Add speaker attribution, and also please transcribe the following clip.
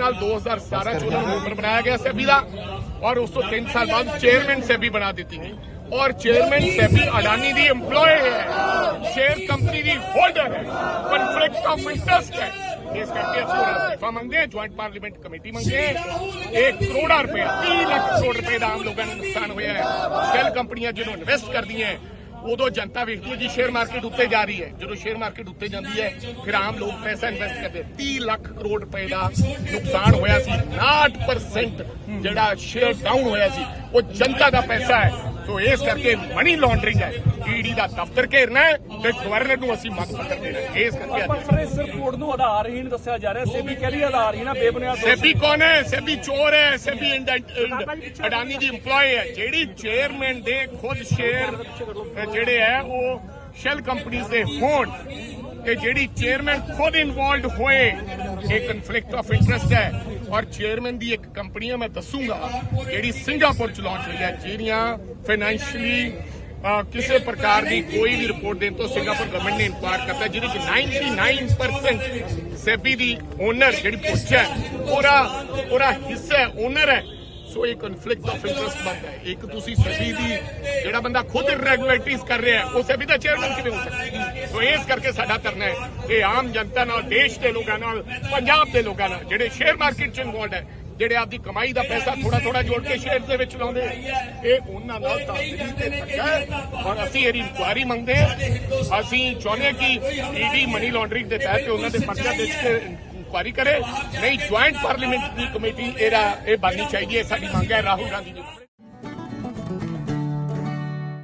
Speaker 1: ਨਾਲ 2017 ਚ ਉਹਨਾਂ ਨੂੰ ਮੈਂਬਰ ਬਣਾਇਆ ਗਿਆ ਸੈਬੀ ਦਾ ਔਰ ਉਸ ਤੋਂ 3 ਸਾਲ ਬਾਅਦ ਚੇਅਰਮੈਨ ਸੈਬੀ ਬਣਾ ਦਿੱਤੀ ਗਈ ਔਰ ਚੇਅਰਮੈਨ ਸੈਬੀ ਅਡਾਨੀ ਦੀ EMPLOYE ਹੈ ਸ਼ੇਅਰ ਕੰਪਨੀ ਦੀ ਹੋਲਡਰ ਹੈ ਕਨਫਲਿਕਟ ਆਫ ਇੰਟਰਸਟ ਹੈ ਇਸ ਕਰਕੇ ਅਸੀਂ ਉਹਦਾ ਅਸਤੀਫਾ ਮੰਗਦੇ ਹਾਂ ਜੁਆਇੰਟ ਪਾਰਲੀਮੈਂਟ ਕਮੇਟੀ ਮੰਗਦੇ ਹਾਂ 1 ਕਰੋੜ ਰੁਪਇਆ 30 ਲੱਖ ਕਰੋੜ ਰੁਪਏ ਦਾ ਆਮ ਲੋਕਾਂ ਨੂੰ ਨੁਕਸਾਨ ਹੋਇਆ ਹੈ ਸ਼ੈਲ ਕੰਪਨੀਆਂ ਜਦੋਂ ਇਨਵੈਸਟ ਕਰਦੀਆਂ ਹੈ, ਉਦੋਂ ਜਨਤਾ ਵੇਖਦੀ ਹੈ ਜੀ ਸ਼ੇਅਰ ਮਾਰਕੀਟ ਉੱਤੇ ਜਾ ਰਹੀ ਹੈ। ਜਦੋਂ ਸ਼ੇਅਰ ਮਾਰਕੀਟ ਉੱਤੇ ਜਾਂਦੀ ਹੈ, ਫਿਰ ਆਮ ਲੋਕ ਪੈਸਾ ਇਨਵੈਸਟ ਕਰਦੇ। 30 ਲੱਖ ਕਰੋੜ ਰੁਪਏ ਦਾ ਨੁਕਸਾਨ ਹੋਇਆ ਸੀ 59% ਜਿਹੜਾ ਸ਼ੇਅਰ ਡਾਊਨ ਹੋਇਆ ਸੀ, ਉਹ ਜਨਤਾ ਦਾ ਪੈਸਾ ਹੈ। ਤੋ ਇਸ ਕਰਕੇ ਮਨੀ ਲਾਂਡਰਿੰਗ ਹੈ ਈਡੀ ਦਾ ਦਫ਼ਤਰ ਘੇਰਨਾ ਹੈ ਤੇ ਗਵਰਨਰ ਨੂੰ ਅਸੀਂ ਮੰਗ ਪੱਤਰ ਦੇਣਾ। ਇਸ ਕਰਕੇ
Speaker 2: ਪਰ ਸਰ ਇਸ ਰਿਪੋਰਟ ਨੂੰ ਆਧਾਰਹੀਣ ਦੱਸਿਆ ਜਾ ਰਿਹਾ ਸੇਬੀ ਕਹਿ ਰਹੀ ਹੈ ਆਧਾਰਹੀਣ ਆ ਬੇਬੁਨਿਆਦ
Speaker 1: ਸੈਬੀ ਕੌਣ ਹੈ ਸੈਬੀ ਚੋਰ ਹੈ ਸੈਬੀ ਅਡਾਨੀ ਦੀ EMPLOYE ਹੈ ਜਿਹੜੀ ਚੇਅਰਮੈਨ ਦੇ ਖੁਦ ਸ਼ੇਅਰ ਜਿਹੜੇ ਹੈ ਉਹ ਸ਼ੈਲ ਕੰਪਨੀਆਂ ਦੇ ਹੋਣ ਤੇ ਜਿਹੜੀ ਚੇਅਰਮੈਨ ਖੁਦ ਇਨਵੋਲਡ ਹੋਏ ਇਹ ਕਨਫਲਿਕਟ ਆਫ ਇੰਟਰਸਟ ਹੈ। ਔਰ ਚੇਅਰਮੈਨ ਦੀ ਇੱਕ ਕੰਪਨੀ ਹੈ ਮੈਂ ਦੱਸੂਗਾ, ਜਿਹੜੀ ਸਿੰਗਾਪੁਰ ਚ ਲਾਂਚ ਹੋਈ ਹੈ, ਜਿਹੜੀਆਂ ਫਾਈਨੈਂਸ਼ੀਅਲੀ ਕਿਸੇ ਪ੍ਰਕਾਰ ਦੀ ਕੋਈ ਵੀ ਰਿਪੋਰਟ ਦੇਣ ਤੋਂ ਸਿੰਗਾਪੁਰ ਗਵਰਨਮੈਂਟ ਨੇ ਇਨਕੁਆਇਰ ਕਰਤਾ ਜਿਹਦੇ ਚ 99% ਸੈਬੀ ਦੀ ਓਨਰ ਜਿਹੜੀ ਪੁੱਛ ਉਹਦਾ ਉਹਦਾ ਹਿੱਸਾ ਓਨਰ ਹੈ। ਸੋ ਇਹ ਕਨਫਲਿਕਟ ਆਫ ਇੰਟਰਸਟ ਬਣਦਾ ਹੈ। ਇੱਕ ਤੁਸੀਂ ਸੈਬੀ ਦੀ ਜਿਹੜਾ ਬੰਦਾ ਖੁਦ ਰੈਗੂਲੇਟਰੀਜ਼ ਕਰ ਰਿਹਾ ਉਹ ਸੈਬੀ ਦਾ ਚੇਅਰਮੈਨ ਕਿਵੇਂ ਹੋ ਸਕਦਾ ਸੋ ਇਸ ਕਰਕੇ ਸਾਡਾ ਕਰਨਾ ਹੈ ਕਿ ਆਮ ਜਨਤਾ ਨਾਲ, ਦੇਸ਼ ਦੇ ਲੋਕਾਂ ਨਾਲ, ਪੰਜਾਬ ਦੇ ਲੋਕਾਂ ਨਾਲ, ਜਿਹੜੇ ਸ਼ੇਅਰ ਮਾਰਕੀਟ ਚ ਇਨਵੋਲਡ ਹੈ, ਜਿਹੜੇ ਆਪਦੀ ਕਮਾਈ ਦਾ ਪੈਸਾ ਥੋੜਾ ਥੋੜਾ ਜੋੜ ਕੇ ਸ਼ੇਅਰ ਦੇ ਵਿੱਚ ਲਾਉਂਦੇ ਇਹ ਉਹਨਾਂ ਨਾਲ ਤਾਕਤੀ ਔਰ ਅਸੀਂ ਇਹਦੀ ਇਨਕੁਆਇਰੀ ਮੰਗਦੇ ਅਸੀਂ ਚਾਹੁੰਦੇ ਹਾਂ ਕਿ ਈਡੀ ਮਨੀ ਲਾਂਡਰਿੰਗ ਦੇ ਤਹਿਤ ਉਹਨਾਂ ਦੇ ਪਰਚਾ ਦੇ ਕੇ ਇਨਕੁਆਇਰੀ ਕਰੇ। ਨਹੀਂ ਜੁਆਇੰਟ ਪਾਰਲੀਮੈਂਟਰੀ ਕਮੇਟੀ, ਇਹਦਾ, ਇਹ ਬਣਨੀ ਚਾਹੀਦੀ ਹੈ। ਸਾਡੀ ਮੰਗ ਹੈ ਰਾਹੁਲ ਗਾਂਧੀ ਜੀ